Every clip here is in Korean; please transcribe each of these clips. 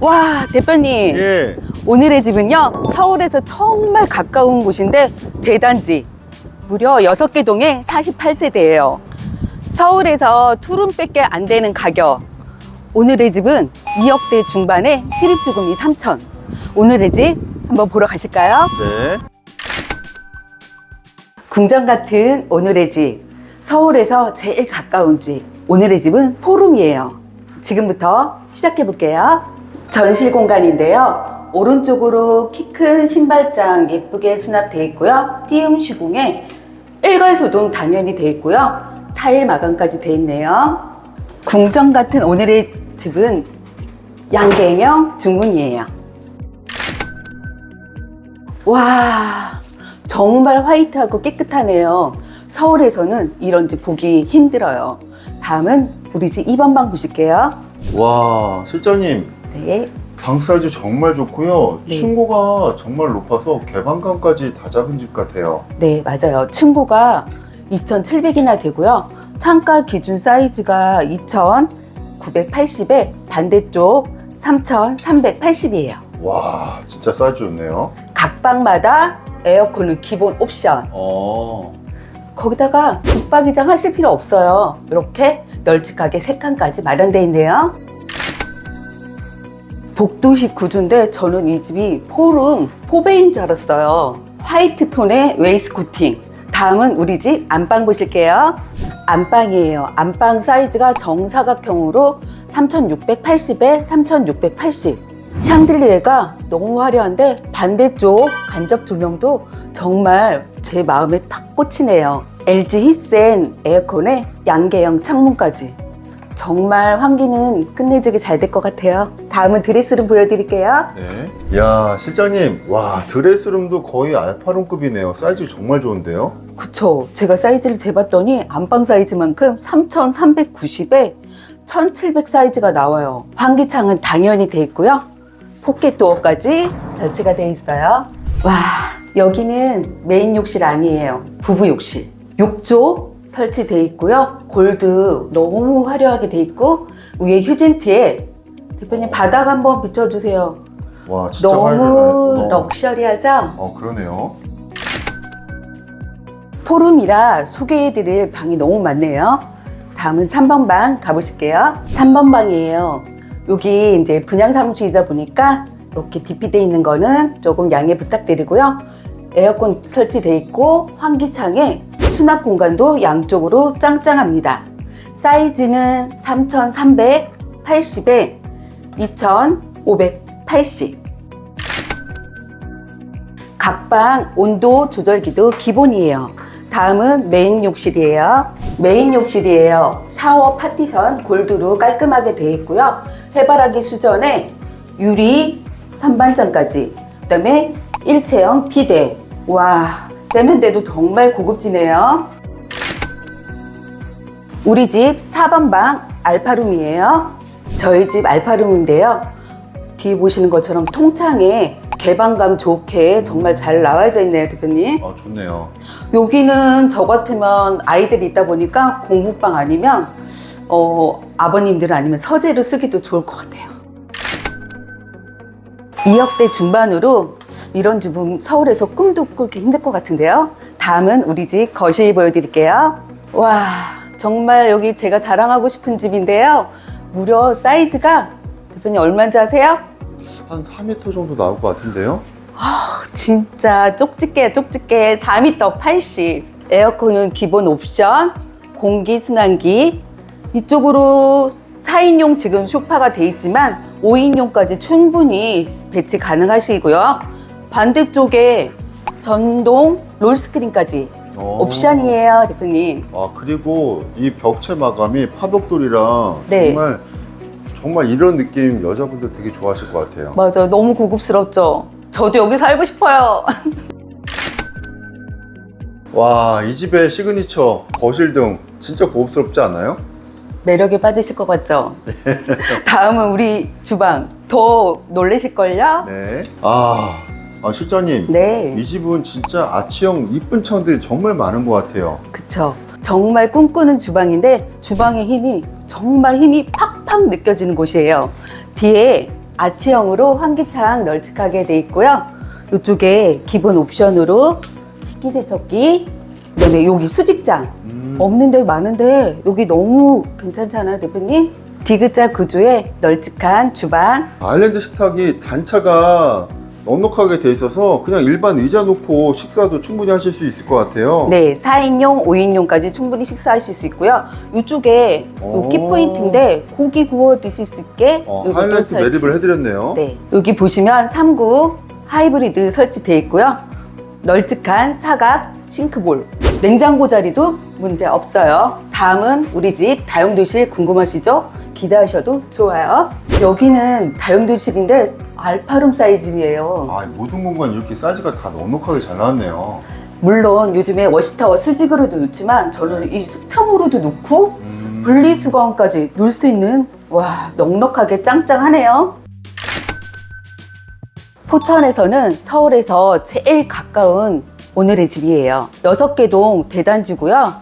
와, 대표님. 예. 오늘의 집은요, 서울에서 정말 가까운 곳인데, 대단지. 무려 6개 동에 48세대예요. 서울에서 투룸밖에 안 되는 가격. 오늘의 집은 2억대 중반에 실입주금이 3천. 오늘의 집 한번 보러 가실까요? 네. 궁전 같은 오늘의 집. 서울에서 제일 가까운 집. 오늘의 집은 포룸이에요. 지금부터 시작해 볼게요. 전실 공간인데요. 오른쪽으로 키 큰 신발장 예쁘게 수납되어 있고요. 띄움 시공에 일괄 소등 당연히 되어 있고요. 타일 마감까지 되어 있네요. 궁전 같은 오늘의 집은 양갱형 중문이에요. 와, 정말 화이트하고 깨끗하네요. 서울에서는 이런 집 보기 힘들어요. 다음은 우리 집 2번 방 보실게요. 와, 실장님. 네. 방 사이즈 정말 좋고요. 네. 층고가 정말 높아서 개방감까지 다 잡은 집 같아요. 네, 맞아요. 층고가 2,700이나 되고요. 창가 기준 사이즈가 2,980에 반대쪽 3,380이에요. 와, 진짜 사이즈 좋네요. 각 방마다 에어컨은 기본 옵션. 어. 거기다가 붙박이장 하실 필요 없어요. 이렇게 널찍하게 세 칸까지 마련되어 있네요. 복도식 구조인데 저는 이 집이 포름 포베인 줄 알았어요. 화이트 톤의 웨이스코팅. 다음은 우리 집 안방 보실게요. 안방이에요. 안방 사이즈가 정사각형으로 3680에 3680. 샹들리에가 너무 화려한데 반대쪽 간접 조명도 정말 제 마음에 탁 꽂히네요. LG 히센 에어컨에 양계형 창문까지. 정말 환기는 끝내주기 잘 될 것 같아요. 다음은 드레스룸 보여드릴게요. 네. 야, 실장님. 와, 드레스룸도 거의 알파룸급이네요. 사이즈 정말 좋은데요? 그쵸. 제가 사이즈를 재봤더니 안방 사이즈만큼 3,390에 1,700 사이즈가 나와요. 환기창은 당연히 돼 있고요. 포켓 도어까지 설치가 돼 있어요. 와, 여기는 메인 욕실 아니에요. 부부 욕실. 욕조 설치돼 있고요. 골드 너무 화려하게 돼 있고 위에 휴젠트에 대표님 바닥 한번 비춰주세요. 와, 진짜 너무 화려해. 럭셔리하죠? 어, 그러네요. 포룸이라 소개해드릴 방이 너무 많네요. 다음은 3번 방 가보실게요. 3번 방이에요. 여기 이제 분양 사무실이다 보니까 이렇게 DP돼 있는 거는 조금 양해 부탁드리고요. 에어컨 설치돼 있고 환기창에 수납 공간도 양쪽으로 짱짱합니다. 사이즈는 3,380에 2,580. 각방 온도 조절기도 기본이에요. 다음은 메인 욕실이에요. 메인 욕실이에요. 샤워 파티션 골드로 깔끔하게 되어 있고요. 해바라기 수전에 유리 선반장까지. 그다음에 일체형 비대. 와, 세면대도 정말 고급지네요. 우리 집 4번 방 알파룸이에요. 저희 집 알파룸인데요. 뒤에 보시는 것처럼 통창에 개방감 좋게 정말 잘 나와져 있네요, 대표님. 아, 좋네요. 여기는 저 같으면 아이들이 있다 보니까 공부방 아니면 어, 아버님들 아니면 서재로 쓰기도 좋을 것 같아요. 2억대 중반으로 이런 집은 서울에서 꿈도 꾸기 힘들 것 같은데요. 다음은 우리 집 거실 보여드릴게요. 와, 정말 여기 제가 자랑하고 싶은 집인데요. 무려 사이즈가 대표님 얼마인지 아세요? 한 4m 정도 나올 것 같은데요? 진짜 쪽집게 쪽집게 4m 80 에어컨은 기본 옵션 공기순환기 이쪽으로 4인용 지금 소파가 돼 있지만 5인용까지 충분히 배치 가능하시고요 반대쪽에 전동 롤스크린까지 어. 옵션이에요 대표님 아, 그리고 이 벽체 마감이 파벽돌이랑 네. 정말 정말 이런 느낌 여자분들 되게 좋아하실 것 같아요. 맞아요 너무 고급스럽죠 저도 여기 살고 싶어요 와, 이 집의 시그니처 거실 등 진짜 고급스럽지 않아요? 매력에 빠지실 것 같죠 다음은 우리 주방 더 놀라실걸요 네. 아, 아 실장님. 네. 이 집은 진짜 아치형 이쁜 창들이 정말 많은 것 같아요. 그쵸. 정말 꿈꾸는 주방인데 주방의 힘이 정말 힘이 팍 팍 느껴지는 곳이에요. 뒤에 아치형으로 환기창 널찍하게 돼 있고요. 이쪽에 기본 옵션으로 식기세척기, 그다음에 여기 수직장 음. 없는데 많은데 여기 너무 괜찮잖아요, 대표님. 디귿자 구조의 널찍한 주방. 아일랜드 식탁이 단차가 넉넉하게 돼 있어서 그냥 일반 의자 놓고 식사도 충분히 하실 수 있을 것 같아요. 네, 4인용, 5인용까지 충분히 식사하실 수 있고요. 이쪽에 오. 요 키포인트인데 고기 구워 드실 수 있게 어, 요것도 하이라이트 설치. 매립을 해드렸네요. 네, 여기 보시면 3구 하이브리드 설치되어 있고요. 널찍한 사각 싱크볼, 냉장고 자리도 문제 없어요. 다음은 우리 집 다용도실 궁금하시죠? 기대하셔도 좋아요. 여기는 다용도실인데 알파룸 사이즈예요. 아, 모든 공간 이렇게 사이즈가 다 넉넉하게 잘 나왔네요. 물론 요즘에 워시타워 수직으로도 놓지만 저는 이 수평으로도 놓고 음. 분리수거함까지 놓을 수 있는 와 넉넉하게 짱짱하네요. 포천에서는 서울에서 제일 가까운 오늘의 집이에요. 6개 동 대단지고요.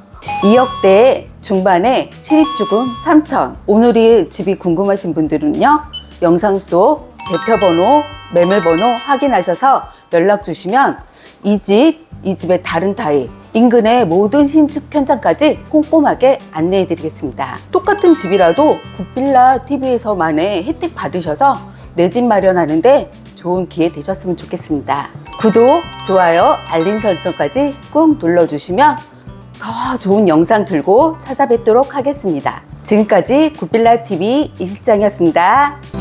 2억대 중반에 신입주금 3천. 오늘의 집이 궁금하신 분들은요. 영상 속 대표번호, 매물번호 확인하셔서 연락 주시면 이 집, 이 집의 다른 타입, 인근의 모든 신축 현장까지 꼼꼼하게 안내해 드리겠습니다. 똑같은 집이라도 굿빌라 TV에서만의 혜택 받으셔서 내 집 마련하는데 좋은 기회 되셨으면 좋겠습니다. 구독, 좋아요, 알림 설정까지 꾹 눌러주시면 더 좋은 영상 들고 찾아뵙도록 하겠습니다. 지금까지 굿빌라 TV 이실장이었습니다.